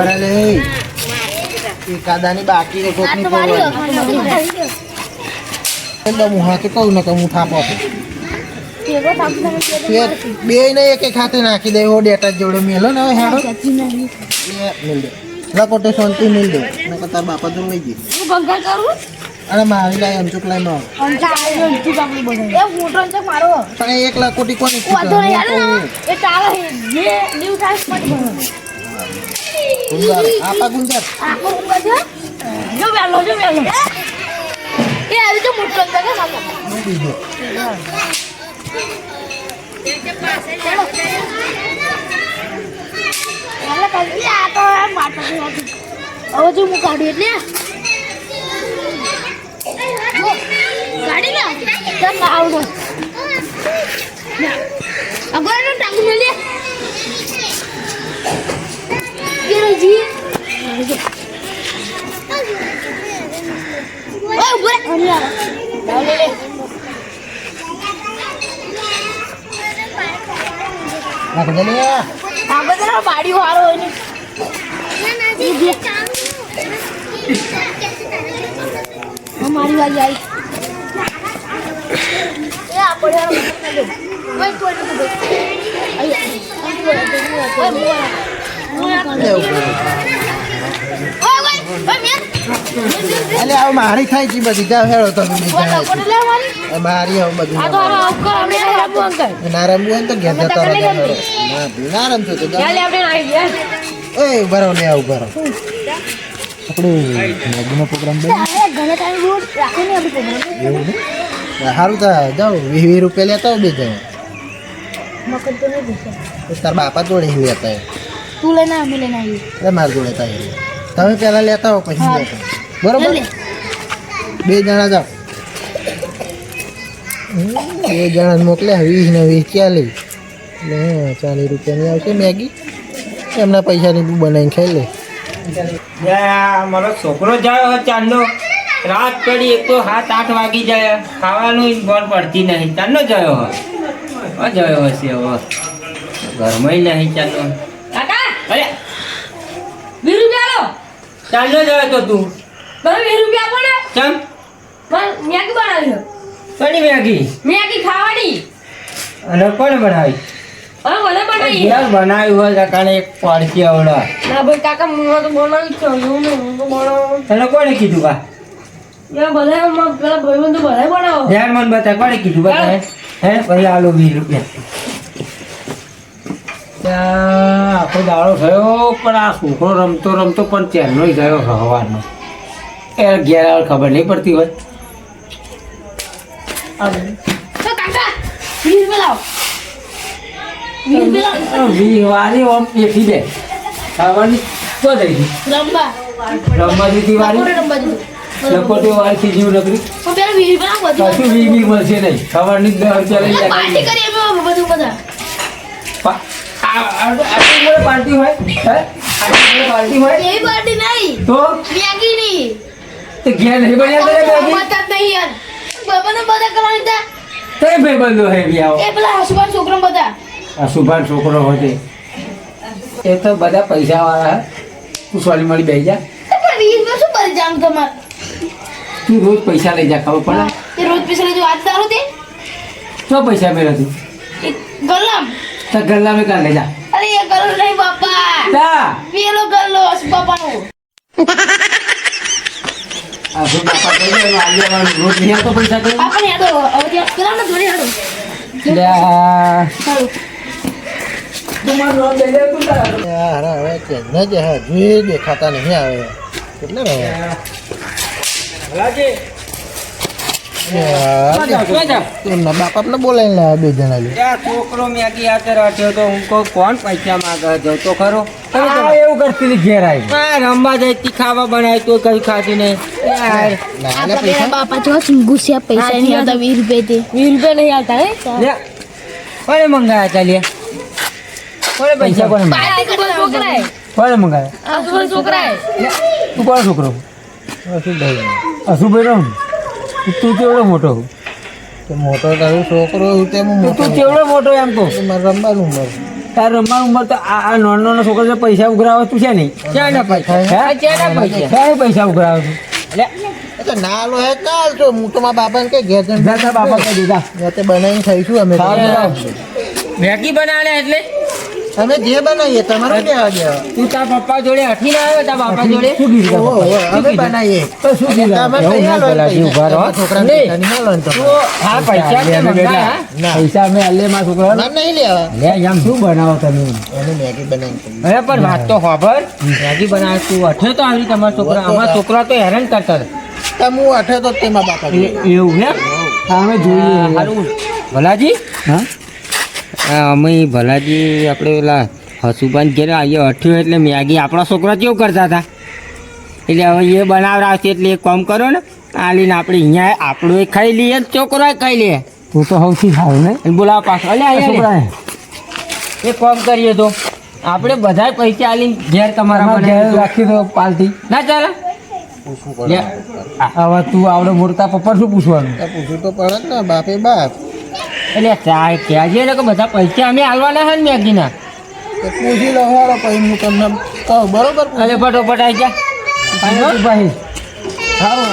બરાબર લે. એ કાદાની બાકી રે કોકની પડવાની હું હાથે કહું ને કે હું થાપ આપું. બે ને એક એક હાથે નાખી દે એવો ડેટા જોડે મેલો ને હવે હેડો. એ મિલ દે. લકોટે શાંતિ મિલ દે. ને તાર બાપા તો લઈ ગઈ અને મારી લાય અંચુક લાયમાં પણ એ એક લકોટી કોની ગુંજાર આપા ગુંજાર બીજો હવે જો હું કાઢું એટલે કાઢી લો તમ આવડો અગર ટાંગુ લે ગેરજી ઓય ઊભો રે લાવ લે લે નાખ દે લે બાડી વાળો અમારી વાળી આવી એ અલે આવ મારી થાય છે બધી. જાવ હેળો તમે મારી આવ બધું ના રમવું ને તો ઘેર જતા રહો ના ના રમશો તો જાઓ. એ ઊભા રહો લે આ ઊભા રહો. આપણે મેગીનો પ્રોગ્રામ એવું ને સારું તા જાઓ. વીસ વીસ રૂપિયા લેતા બે તો તાર બાપા જોડે લેતા. તું લઈને અમે લઈને આવીએ. એટલે મારા જોડે ઈ. તમે પહેલા લેતા હો પછી. લેતા બરોબર. બે જણા જાઓ. હમ, બે જણા મોકલ્યા વીસ ને વીસ ચાલીસ. એટલે હા, ચાલીસ રૂપિયાની આવશે મેગી. એમના પૈસાની બનાવીને ખાઈ લે. મારો છોકરો જાય ચાંદનો. રાત પડી એક તો સાત આઠ વાગી જાય. ખાવાનું બોલ પડતી નહીં. ચાંદનો જયો હોય જયો હશે હવે. ઘરમાં નહીં ચાંદનો. અરે. વીસ રૂપિયા લો. ચાંદનો જયો તો તું. તમે વીસ રૂપિયા આપો ને ચમ? પણ મેગી બનાવી કઈ મેગી? મેગી ખાવાની. અને કોણ બનાવી? મને બનાવી. બનાવી હોય કારણે એક પડતી આવડા. ના ભાઈ કાકા હું તો બનાવી જ છું. હું હું તો બનાવું. તને કોણે કીધું કા યાર બધા પેલા ભાઈબંધો બધા બનાવો. ધ્યાન મન બતા કોણે કીધું બતા હે હે પછી આલો વીસ રૂપિયા. ત્યાં આખો દાડો થયો પણ આ છોકરો રમતો રમતો પણ ચેનનો ગયો હવાનો એ ઘેર આવે ખબર નહીં પડતી હોય. તો કાકા વીસ રૂપિયા લાવો વીસ રૂપિયા લાવો. વી વારી ઓમ પેઠી દે ખાવાની? તો થઈ ગઈ. રમવા. રમવા દીધી વારી બપોરે રમવા દીધું. લખોટી વારી જીવ નકરી કશું વી બી મળશે નહીં. રૂપિયા પાર્ટી કરી બધું બધા. આટલી મોટી પાર્ટી હોય હે? આટલી મોટી પાર્ટી હોય? એવી પાર્ટી નહીં. તો? મેગીની તે ઘેર નહીં બન્યા કરે મેગી જ નહીં યાર. બાબાને બધા કરવાની હતા તે ભાઈ બંધો હે બી આવો એ પેલા હસુભાઈ છોકરો બધા. આ છોકરો હોય તે. એ તો બધા પૈસા વાળા તું સોલી મળી બેસી જા. તો વીસ શું કરી જામ તમારે? તું રોજ પૈસા લઈ જા ખબર પડે? તે રોજ પૈસા લેજો આજ તારું તે? તો પૈસા મેળવે તું? એક ગલ્લામ તો ગલ્લા મેં કાઢ લઈ જા અરે એ ગલ્લો નહીં બાપા. જા પેલો ગલ્લો બાપાનો. આ શું બાપા કહી દે આજે રોજ નહીં આવતો પૈસા તો. બાપાને યાદો હવે ત્યાં પેલા ને ધોરી હાડો લે તમારો રોજ લઈ લે તું તારા. યાર હવે ચેન્જ જ હે હજુ દેખાતા નહીં આવે. કેટલા રહ્યા. બોલાવીને બે જણા છોકરો. મેગી હાથે રાખ્યો હું કહું કોણ પૈસા માંગે જો તો ખરો એવું કરતી ઘેર આવી રમવા જતી ખાવા બનાવી તો કઈ ખાતી નહીં પૈસા નહીં આવતા વીસ રૂપિયા વીસ રૂપિયા નહીં આવતા હે કોને મંગાયા ચાલીએ પૈસા કોને મંગાયા છોકરા તું કોણ છોકરો અશુભાઈ અશુભાઈ તું કેવડો મોટો મોટો તારો છોકરો તું કેવડો મોટો એમ કહું? મારે રમવાનું ઉંમર. તાર રમવાનું ઉંમર તો આ નાનો નાનો છોકરો છે પૈસા ઉઘરાવે તું છે નહીં? ક્યાં પૈસા? આ પૈસા? ઉઘરાવે તું? એટલે ના લો હે કાલ તો હું તો મારા બાપાને કઈ ઘેર જઈને બાપા કહી દીધા બનાવીને ખાઈશું અમે તો. મેગી બનાવે એટલે? અમે જે બનાવીએ તમારે કે કહેવા તું તાર પપ્પા જોડે હઠી ના આવ્યો તાર બાપા જોડે? શું કીધું? અમે બનાવીએ. તો શું કીધું? તમે તો. હા પૈસા. પૈસા અમે અલે માં છોકરા ના નહીં લેવા લે આમ શું બનાવો તમે? એને મેગી ખાઈએ. અરે પણ વાત તો ખબર મેગી બનાવે તું અઠે તો આવી તમારા છોકરા. અમારા છોકરા તો હેરાન કરતા તમે તો હું અઠે તો તેમાં બાપા એવું હે હા, અમે જોઈએ. ભલાજી? હા? અમે ભલાજી આપણે પેલા હસુભાઈ ઘેર અહીંયા અઠ્યું એટલે મેગી આપણા છોકરા કેવું કરતા હતા? એટલે હવે એ બનાવડાવશે એટલે એક કામ કરો ને આ લઈને આપણે અહીંયા આપણું એ ખાઈ લઈએ ને છોકરો ખાઈ લઈએ તું તો સૌથી સારું ને? બોલાવ પાછો. અલે અહીંયા છોકરા એક કામ કરીએ તો આપણે બધાય પૈસા આલીને ઘેર તમારા ઘેર રાખી દો પાલટી ના ચાલે? હવે તું આવડે મોટા પપ્પા શું પૂછવાનું? પૂછવું તો પડે ને બાપે બાપ. એટલે ચા કહેજે ને કે બધા પૈસા અમે હાલવાના હોય ને મેગીના. પૂછી લો હાલો પછી હું તમને કહું. બરોબર અરે ફટોફટ આવી જા. ભાઈ સારું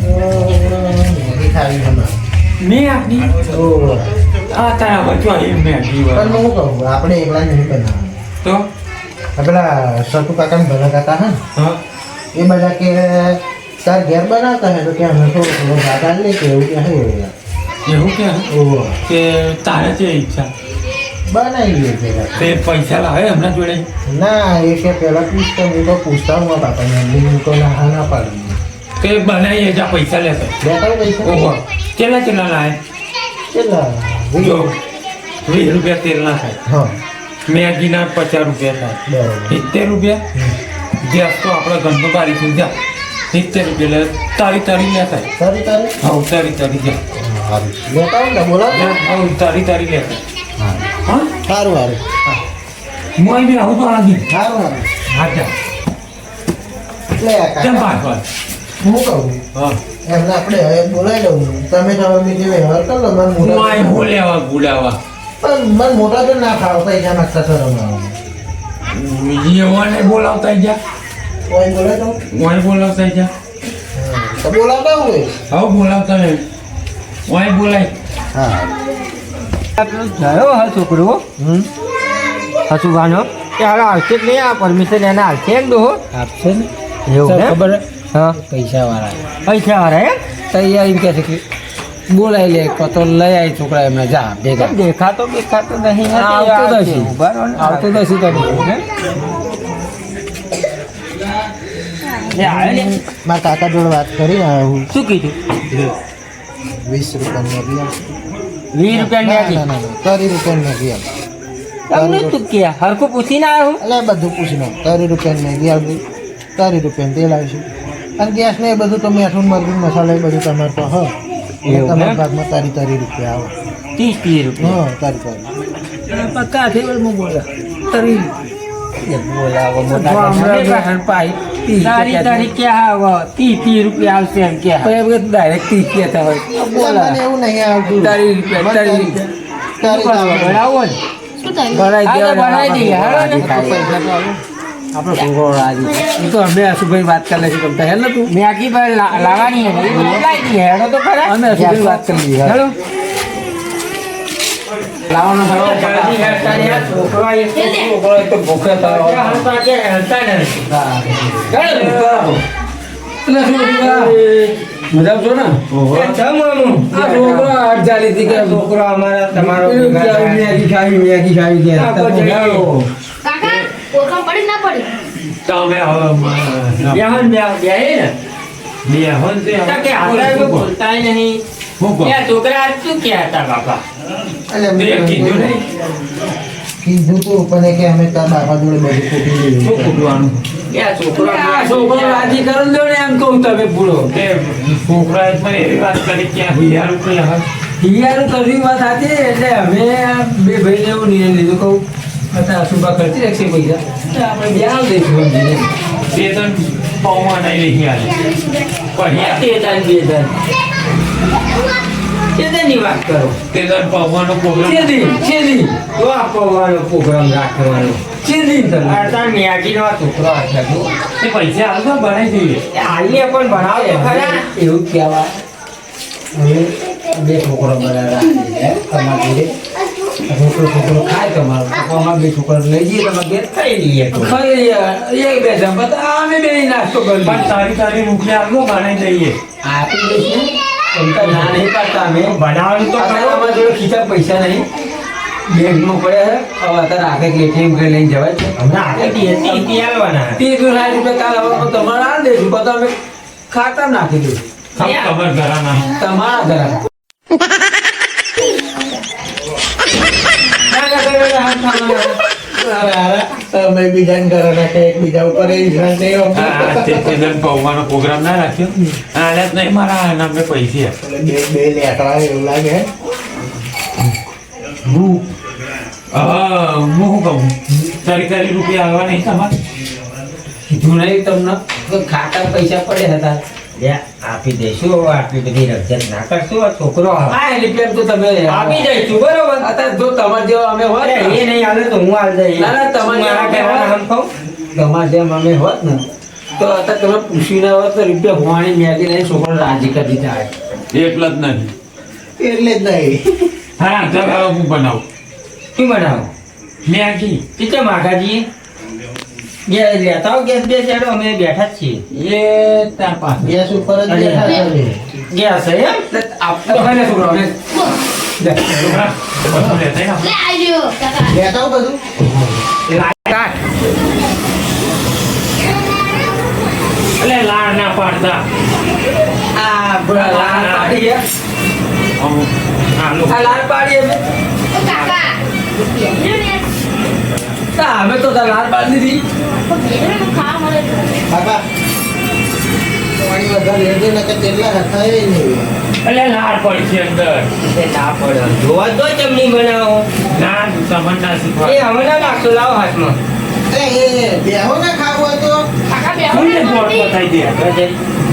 હાલો. જા, પૂછી ચાલો. આવું, બરોબર એ આજે ઉતાવળો હા તો બાપા હા શું છે મેગી ખાવી છે મારે. મેં આપની તો આ તારા બચવા એમ મેં પણ હું કહું આપણે એકલા નહીં બનાવવાનું. તો? આ પેલા સતુ કાકા ભલા કાકા હે હા. એ બધા કે તાર ઘેર બનાવતા હે તો કે અમે થોડું લે કે એવું કે હે એવું કે? ઓહો. કે તારે છે ઈચ્છા. બનાવી લઈએ ભેગા તે. પૈસા લાવે એમના જોડે? ના એ કે પેલા પૂછતો હું તો પૂછતા હું મારા બાપાને એમની હું તો ના હા ના પાડી. તે બનાવીએ જા પૈસા લેશે. ઓહો. કેટલા કેટલા લાય? કેટલા? જો વીસ રૂપિયા તેલ ના થાય મેગીના પચાસ રૂપિયા થાય. સિત્તેર રૂપિયા? ગેસ તો આપણે કાઢી થઈ જા. સિત્તેર રૂપિયા લે. તારી તારી લે થાય. તારી તારી? હા તારી તારી જા. તારી તારી લે હા. સારું સારું મોય બી આવું તો આગી સારું સારું હા જા. લે કેમ પાછળ હું કહું? હા. એમને આપણે હવે બોલાવી દઉં તમે તમે બીજી વ્યવહાર કરો મને મોટા બોલાવા પણ મને મોટા તો ના ફાવતા એના નાખતા શરમ આવે. એવાને બોલાવતા જા કોઈ બોલે તો મોય બોલાવતા જા હા, તો બોલાવતા હોય? હા બોલાવતા ને મોય બોલાય. હા. જયો હા છોકરો. હમ. હસુભાનો કે હાલ આવશે જ નહીં આ પરમિશન એને આવશે ડોહો આપશે ને એવું? ખબર હા પૈસા વાળા પૈસા વાળા એમ તૈયારી કે છે કે બોલાવી લે કો તો લઈ આવી છોકરા એમને જા ભેગા પણ દેખાતો દેખાતો નહીં હા, આવતો જ હશે. ઊભા રહો ને. આવતો તો શું તમે લે, આવ્યો ને. મારા કાકા જોડે વાત કરી ને હું શું કીધું વીસ રૂપિયાની મેગી આપ. વીસ રૂપિયા ના મેગી ના ના ના, ત્રીસ રૂપિયાની મેગી આપ. તમને તું કે હરખું પૂછીને આવ્યો હું એટલે બધું પૂછી નાખ ત્રીસ રૂપિયાની મેગી આપી ત્રીસ રૂપિયાનું તેલ આવશે અને ગેસ ને એ બધું તો મેઠું મરચું મસાલા એ બધું તમારે તો હા. તમારા ભાગમાં તારી તારી રૂપિયા આવે. ત્રીસ ત્રીસ રૂપિયા હા તારી તારી. પક્કા ટેબલમાં બોલે. તરી. બોલાવો મોટા પાઈ. તારી તારી ક્યાં હા તી ત્રીસ રૂપિયા આવશે એમ કે ડાયરેક્ટ તી કહેતા હોય બોલા. એવું નહીં આવતું. તારી રૂપિયા તારી રૂપિયા. આવે. ને. ભરાઈ દઈએ. આપણે છોકરો રાજી એ તો અમે અશુભાઈ વાત કરી લઈશું ગમતા હેલ તું મેગી પર લાવવાની હેડો તો ખરા અમે અશુભાઈ વાત કરી લઈએ હેલો લાવવાનો ને છોકરો કે છોકરો અમારા તમારો મેગી ખાવી મેગી ખાવી કે ઓળખાણ પડી ના પડી? તમે બેહન બે- બેહે ને. તો કે આપણે નહીં. આ છોકરા શું કહેતા બાપા? એટલે કીધું ને. કીધું તું પણ કે અમે તારા બાપા જોડે બધું ખોટી વાત કરી કે આ યાર ઉપર હવે કર્યું વાત સાચી એટલે અમે આ બે ભાઈ એવું નિર્ણય લીધું. કહું અત્યારે અશુભા ખર્ચી રાખશે પૈસા આપણે બે આવ દઈશું બે ત્રણ પાઉમાં નહીં લઈ આવે તાન બે તાન તે તાનની વાત કરો. તે ત્રણ પાઉવાનો પ્રોગ્રામ ચેદી ચેદી તો આપવાનો પ્રોગ્રામ રાખવાનો. તમે. અડતા મ્યાગીનો આ છોકરો હશે જો. તે પૈસા હાલતો બનાવી દઈએ એ હાલીએ પણ ભણાવો તો ખરા? એવું કહેવાય. હવે બે છોકરો બનાવ્યા તમારા છોકરો છોકરો જઈએ બનાવવાનું ખીચા પૈસા નહીં બેંકમાં પડ્યા છે હવે અત્યારે આગળ એટીએમ કરી લઈને જવાય છે હમણાં આગળ હતી, ત્રીસ રૂપિયા કાલ હવે તમારે આ દઈશું પછી અમે ખાતા નાખી દઈશું ખબર તમારા ઘર. પ્રોગ્રામ ના રાખ્યો જ નહીં મારા નામે પૈસા બે લેકડા એવું લાગે હું હું કહું તારી તારી રૂપિયા આવવા નહીં તમારે કીધું તમને ખાતા પૈસા પડ્યા હતા. આપી દઈશું હવે આટલી બધી રજત ના કરશો આ છોકરો હા એટલે પેર તો તમે આપી દઈશું બરોબર? અત્યારે જો તમારે જેવા અમે હોત એ નહીં આવે તો હું આલ જઈ ના, ના, તમારે મારા જેવા કહું? તમારે જેમ અમે હોત ને. તો અત્યારે તમે પૂછી ના હોત તો રૂપિયા હોવાની મેગી નહીં છોકરો રાજી કરી જાય એકલા જ નહીં. એટલે જ નહીં. હા ચાલ હવે હું બનાવું. શું બનાવું? મેગી. ચીચા માગાજી બે લેતા આવો ગેસ બે ચાલો અમે બેઠા જ છીએ. એ ત્યાં પાસે ગેસ ઉપર જ બેઠા ગેસ એમ? આપતો હોય ને લેતા બધું. લાડ. પાડતા. આ બરા લાલ પાડી આ લોકો આ લાલ પાડી અમે. ઓ કાકા. તા અમે તો લાલ બાદ દીધી. ખાવા મળે છે. બાપા પાણી વધારે લેજો ને કે તેટલા હથાય નહીં. અલે લાડ પડી છે અંદર. એ ના પડે. જોવા તો ચમની બનાવો. ના તમને ના એ હવે ના નાખશો લાવો હાથમાં. અરે એ બેહો ને ખાવું તો. કાકા બે કોઈને દોડ બતાવી દે?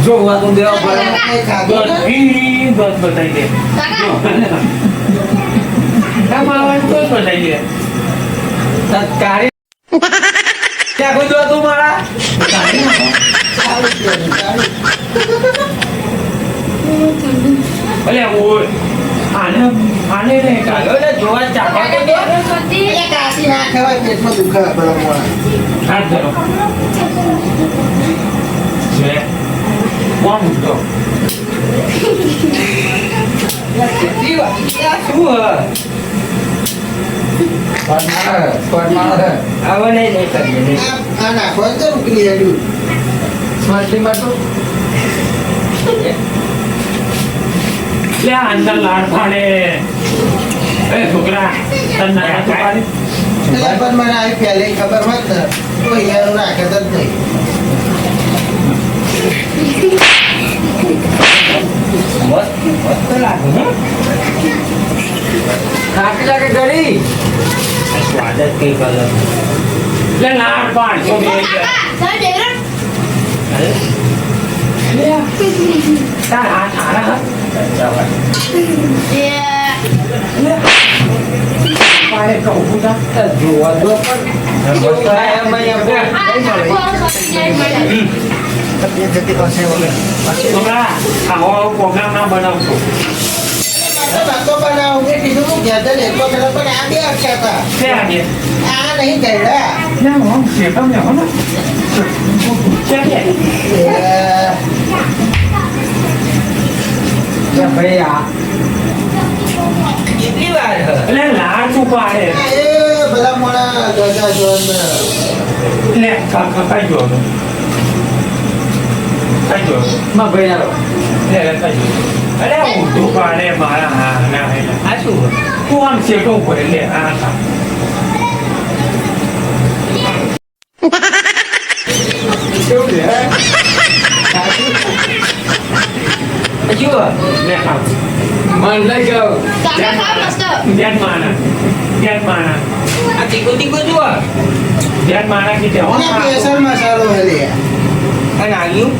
જો વાત હું દેવા પડે. કંઈ ખાધું દોડ ને? ઈ દોડ બતાવી દે. કાકા. ના માવાનું તો બતાવી દે. તાર કાઢી ત્યાં કોઈ દો તું મારા? સારું કહેવાય, સારું. અલે ઓય આને આને રે કાઢો ને જોવા ચાખવા તો દે. સરસ્વતી એટલે ના ખવાય પેટમાં દુખાવે પેલા હાથ ધરો. છે કોણ તો કેટલી વાર? આ શું હવે નહીં નહીં કરીએ. આ- નાખવાનું તો ઉકળી હેડ્યું. સ્માર્ટલીમાં તો લે અંદર લાડ પાડે એ છોકરા તને એટલે પણ મને આવી પહેલી ખબર હોત ને તો યાર રાખે જ નહીં મસ્ત મસ્ત લાગે હો. ખાટી લાગે ગળી આ સ્વાદ જ કંઈક અલગ લે લાડ પાડ છો બે કાકા સાહેબ ડેગરા તાર હાથ હાથ કહું ના જોવા દો. પણ જતી પાસે વગર. આવો પ્રોગ્રામ ના બનાવશો. તો કીધું હું ઘેર પણ આ બે હતા નહીં ગયડા ભાઈ કેટલી વાર એટલે લાડ તું પાડે. એ બધા મોડા ગજા જોન લે કાકા કઈ જો કઈ જો માં હા આ શું હ? તું આમ શેકો પડે લે હા હે? ધ્યાન માના ધ્યાન માના આ તીખું તીખું શું ધ્યાન માના કે અને કેસર મસાલો હે અને આલ્યું?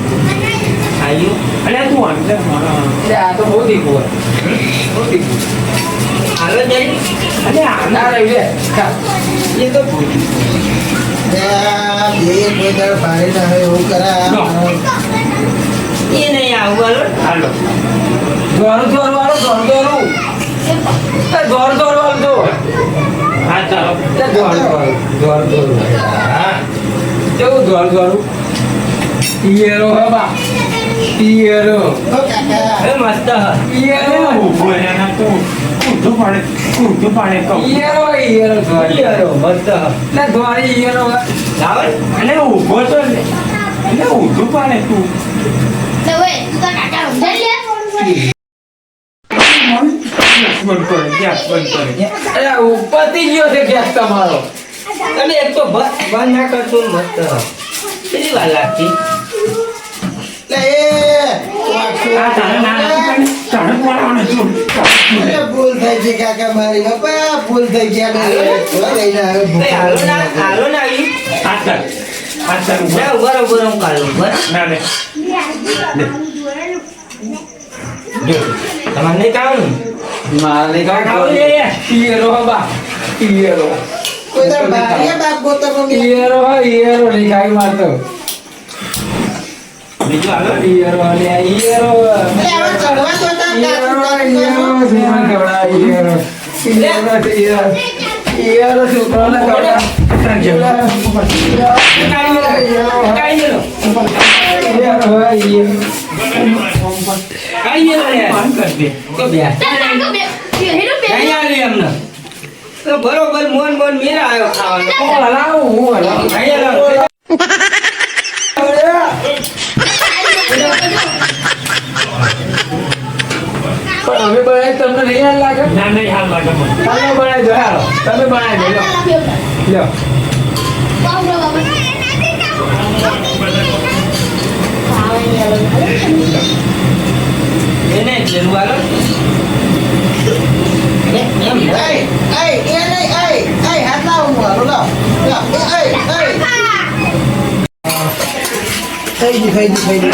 આલ્યું? અને તું અંદર માના એટલે આ તો બહુ તીખું હોય બહુ તીખું હાલો જરી. અને આના રહી લે. એ તો ભૂલ. બે બે કોઈ દાડો ભારે ના હોય એવું કરા એ નહીં આવું હાલો. હાલો દોરું દોરું વાળું દોરું દોરું એ દોર દોર તો દો હા ચાલો એ દોર દોર દોર દોર હા કેવું દોર દોરું પિયરો હે બા પિયરો એ મસ્ત હ. પિયરો ઊભો રહે ને તું ઊંધું પાડે ઊંધું પાડે કહું પિયરો પિયરો ઈયરો, મસ્ત હ. એટલે દોરી પિયરો લાવો ને. અરે ઊભો તો ને ઊંધું પાડે તું તો વે તું તાર કાકા સમજાઈ લે બંધ કરે ગેસ બંધ કરે અરે ઉપરથી ગયો છે ગેસ તમારો અને એક તો બસ બંધ ના કરતો મસ્ત. કેટલી વાર લાગતી લે એ ભૂલ થઈ ગઈ કાકા મારી બાપા ભૂલ થઈ તો લઈને આવ્યો હાલો. ના આવી ઊભા ઊભા હું કાઢું, તમારે નહીં ખાવાનું? મારે ખાવ લે પિયરો હે બા નહીં. પિયરો હે ઈયરો નહીં ખાઈ મારતો ઈયરો ઈયરો. ઈયરો છોકરાને બરોબર મોન મોન મેરા આવ્યો ખાવાનો હું હલાવું હું હલાવું. પણ અમે બનાવી તમને નહીં હાલ લાગે ના નહીં હાલ લાગે મને તમે બનાવી દો હાલો તમે બનાવી દો લો લ્યો એને જરૂર હાલો. એમ એ, એ નહીં, એ, થઈ ગયું, થઈ ગયું.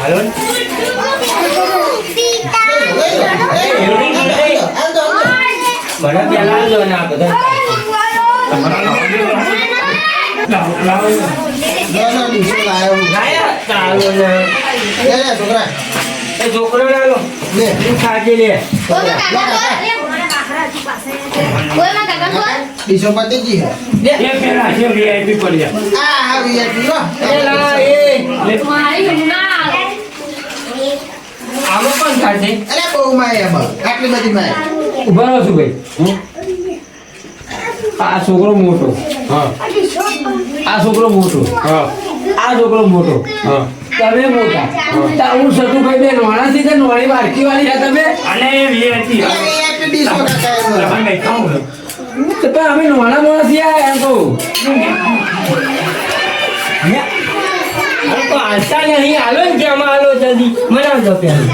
હાલો દો. મને ત્યાં આલજો ને આ બધા લાવો લાવો છોકરા. છોકરો લાલો લે. તું ખાજે લે કોઈ માં કાકા કોઈ હે. પેલા છે વીઆઈપી પડ્યા આ, આ VIP લો. એ એ મારી ના આમાં પણ ખાજે અરે બહુ માય એમાં. આટલી બધી માય. ઊભા રહો છું ભાઈ આ છોકરો મોટો હા આ છોકરો મોટો હા આ છોકરો મોટો હા તમે મોટા તો હું સતુભાઈ બે નોણા થી નોણી બારકી વાળી હતા તમે અને વીઆઈપી કાકા એમાં. પણ અમે નોણા મોણા થી આયા એમ કહું. અરે હાલતા નહીં. હાલો ને કેમ હાલો જલ્દી. બનાવજો પેલા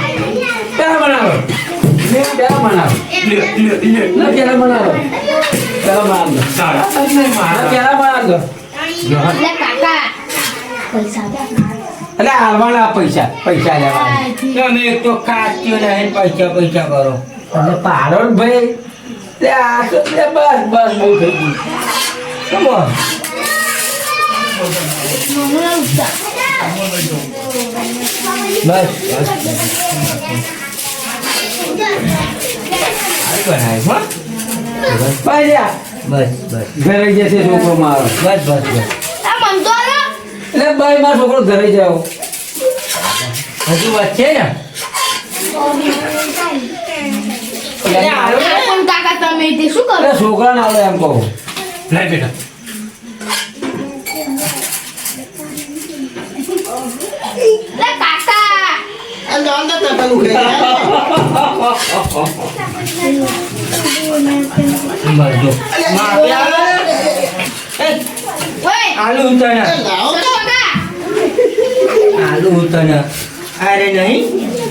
પેલા બનાવો. પેલા બનાવો. પેલા બનાવો. પેલા બનાવો પેલા બનાવો એટલે હાલવાના પૈસા. પૈસા લેવાના. તમે એક તો ખાચ્યો નહીં પૈસા પૈસા કરો. તમે પાડો ને ભાઈ. તે આ તો તે બસ બસ બહુ થઈ ગયું Come on. બસ બસ બસ બસ ઘરે જશે છોકરો મારો બસ બસ બસ એટલે ભાઈ મારો છોકરો ઘરે જાઓ હજુ ને હાલો પણ કાકા તમે તે શું કરો? છોકરા ના આવડે એમ કહું. લે બેટા. લે કાકા. અંદર. બસ આવે એ, આલુ? કાકા. આલુ હું અરે નહીં.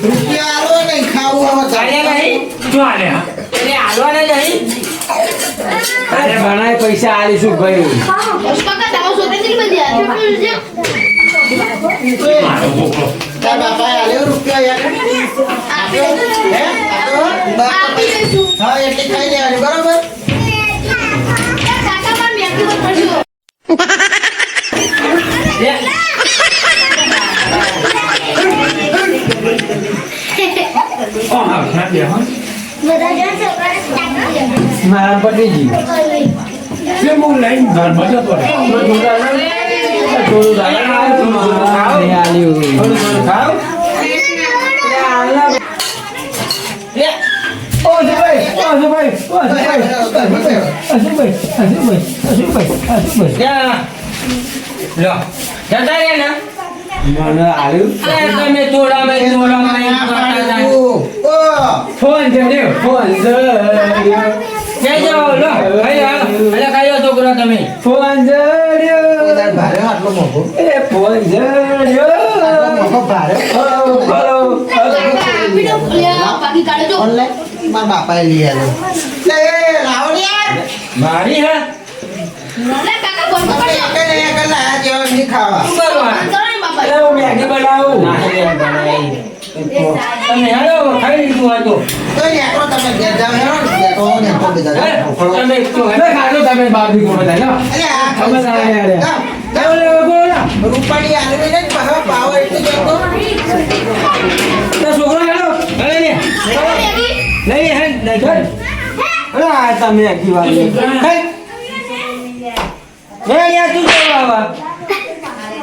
રૂપિયા ભણાય પૈસા આલીશું ભાઈ કાકા ઓ હા ના બે હા મારા પતિજી જે હું લઈને ઘરમાં જતો થોડું. થોડું ખાવ જતા રે ને મને આલ્યું. અરે તમે ચોરામાં મે એમ મે ફોન કર્યો, ફોન કર્યો. જઈ જાઓ લો ભાઈ ખાઈ આવો છોકરા તમે ફોન. તાર ભારે આટલો મોંઘો એ ફોન કર્યો. આટલો ભારે હલો, હલો, બાકી કાઢજો ઓનલાઈન મારા બાપાએ લઈ આવ્યો લે લાવો યાર મારી હા કાકા ને જેવા ખાવા શું કરવા બંધ કરો ને બાપા અરે હું મેગી બનાવું. નાહી લે બનાવી. તમે હાલો ખાઈ લીધું આ તો તો નેકરો તમે ઘેર જાઓ હેરો ને તો હે? જાઓ. તમે તો હે? અરે ખાજો તમે બાબી કો બધા લો. અરે આ ખબર ના યાર. ચાલો લે, ઊભો રહો. જાઓ. આલવી ને પાછો પાવ એટલું જો તો છોકરો હેલો. અરે ને નહીં હે લઈ ચાલ. અરે આ તમે આખી વાત હે યાર તું કેવો આવા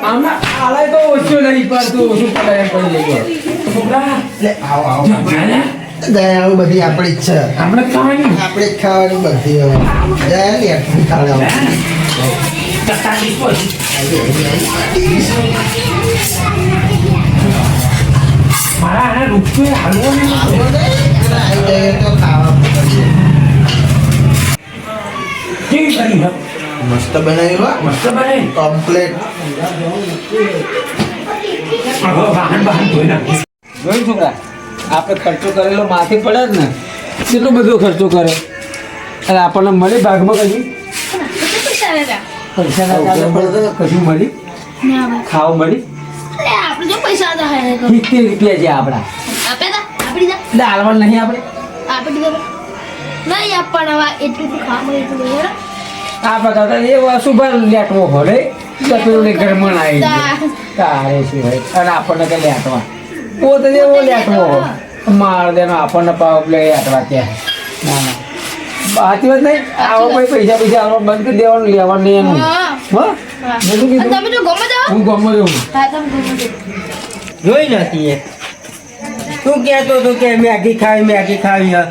આમાં આલાય તો ઓછું નહીં પડતું ઓછું પડે એમ પડી લઈ ગયો છોકરા લે આવો આવો જમણા ને દયા આવું બધી આપણી જ છે આપણે ખાવાની આપણે જ ખાવાની બધી હવે જયા લે આટલી ખાવા તકાતી પછી મારા આને રૂપિયો હાલવો નહીં આવી જઈએ તો ખાવા પડશે. કેવી કરી હે? મસ્ત બનાવ્યું હો મસ્ત બને કમ્પ્લેટ જોયું છોકરા આપણે ખર્ચો કરેલો માથે પડે જ ને. કેટલો બધો ખર્ચો કરે. અને આપણને મળે ભાગમાં કશું પૈસા કશું મળી? ખાવા મળી? સિત્તેર રૂપિયા છે આપણા. નહીં આપણે? નહીં આપવાના હવે એટલું ખાવા એટલું લઈ હેડો. એ વસ્તુ લેટવો ભરે પેલું ઘરમાં આવી જાય તારે. શું હોય? અને આપણને કઈ લેટવા. પોતે એવો લેટવો. માર દેનો આપણને પાવ લે લેટવા ત્યાં ના ના. સાચી વાત નહીં? આવો કોઈ પૈસા પૈસા આવો બંધ કરી દેવાનું લેવાનું નહીં એનું. હા. હા? ગમે જોઈ નથી એ તું કહેતો તો કે મેગી ખાવી મેગી ખાવી હે.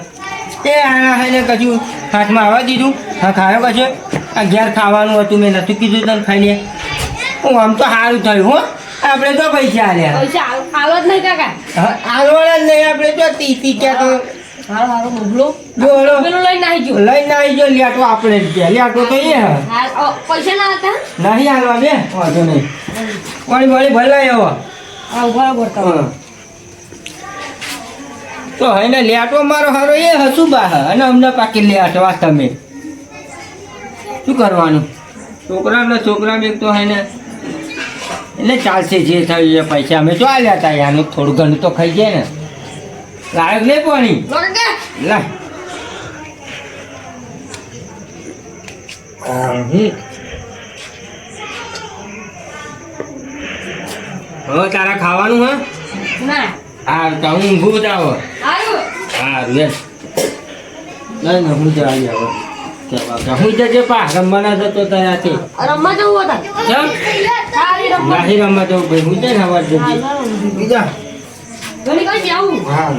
એ આના હે ને કશું હાથમાં આવવા દીધું? હા ખાયો કશું? ઘેર ખાવાનું હતું મેં નતું કીધું તને ખાઈ લે. હું આમ તો સારું થયું હો. આપણે તો પૈસા આલ્યા. પૈસા આલ- જ નહીં કાકા. આલવાના જ નહીં આપણે તો તીસી ક્યાં તો હારો હારો મોકલો જો હલો. લઈને આવી ગયો. લઈને આવી લેટો આપણે જ લેટો તો એ હે હા પૈસા ના હતા? નહીં આલવા બે વાંધો નહીં. પાણી પાણી ભલાય હા. તો હે ને લેટો મારો હારો એ હસું બા અને અમને પાકી લેટવા તમે. શું કરવાનું? છોકરા એટલે છોકરા એક તો હે ને. એટલે ચાલશે જે થયું એ પૈસા. અમે જો આવ્યા હતા યાનું થોડું ઘણું તો ખાઈ જાય ને. લાયક નહીં પાણી? લા. લાય હવે તારા ખાવાનું હા? ના. હા તો હું ઊંઘું જ હા એમ. નહીં હું જ આવી કેવા હું જજે પા રમવાના જતો તારાથી રમવા જવું હતા રમવા. નાહી રમવા જવું ભાઈ હું જઈને જજે બીજા. ઘણી કઈ આવું હા.